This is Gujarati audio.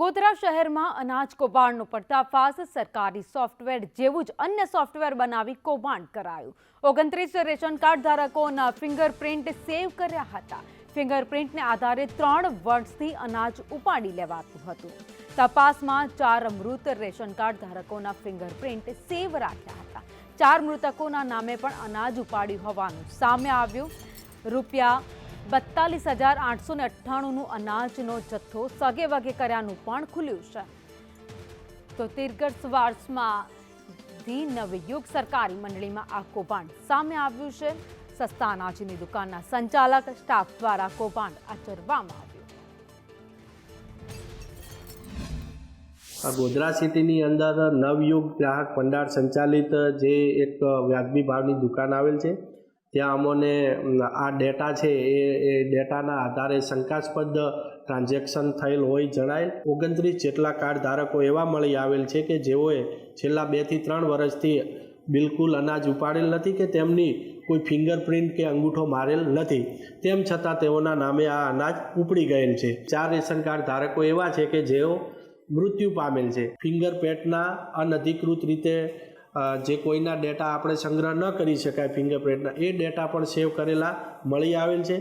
ગોધરા શહેરમાં અનાજ કૌભાંડનો પર્દાફાશ. સરકારી સોફ્ટવેર જેવું જ અન્ય સોફ્ટવેર બનાવી કૌભાંડ કરાયું. ઓગણત્રીસ રેશન કાર્ડ ધારકોના ફિંગરપ્રિન્ટ સેવ કર્યા હતા. ફિંગરપ્રિન્ટને આધારે ત્રણ વર્ષથી અનાજ ઉપાડી લેવાતું હતું. તપાસમાં ચાર મૃત રેશન કાર્ડ ધારકોના ફિંગરપ્રિન્ટ સેવ રાખ્યા હતા. ચાર મૃતકોના નામે પણ અનાજ ઉપાડ્યું હોવાનું સામે આવ્યું. રૂપિયા બત્તાલીસ હજાર આઠસો ને અઠ્ઠાણુંનું અનાજનો જથ્થો સગે વગે કર્યાનું પણ ખુલ્યું છે. તો તિરગઢ વાર્સમાં ધી નવયુગ સરકારી મંડળીમાં આ કૌભાંડ સામે આવ્યું છે. સસ્તા અનાજની દુકાનના સંચાલક સ્ટાફ દ્વારા કૌભાંડ આચરવામાં આવ્યું. આ ગોધરા સિટીની અંદર નવયુગ ગ્રાહક ભંડાર સંચાલિત જે એક વ્યાજબી ભાવની દુકાન આવેલ છે. ત્યાં અમોને આ ડેટા છે એ એ ડેટાના આધારે શંકાસ્પદ ટ્રાન્ઝેક્શન થયેલ હોય જણાય. ઓગણત્રીસ જેટલા કાર્ડ ધારકો એવા મળી આવેલ છે કે જેઓએ છેલ્લા બેથી ત્રણ વર્ષથી બિલકુલ અનાજ ઉપાડેલ નથી કે તેમની કોઈ ફિંગરપ્રિન્ટ કે અંગૂઠો મારેલ નથી. તેમ છતાં તેઓના નામે આ અનાજ ઉપડી ગયેલ છે. ચાર રેશન કાર્ડ ધારકો એવા છે કે જેઓ મૃત્યુ પામેલ છે. ફિંગર પેટના અનધિકૃત રીતે જે કોઈના ડેટા આપણે સંગ્રહ ન કરી શકાય ફિંગરપ્રિન્ટના એ ડેટા પણ સેવ કરેલા મળી આવેલ છે.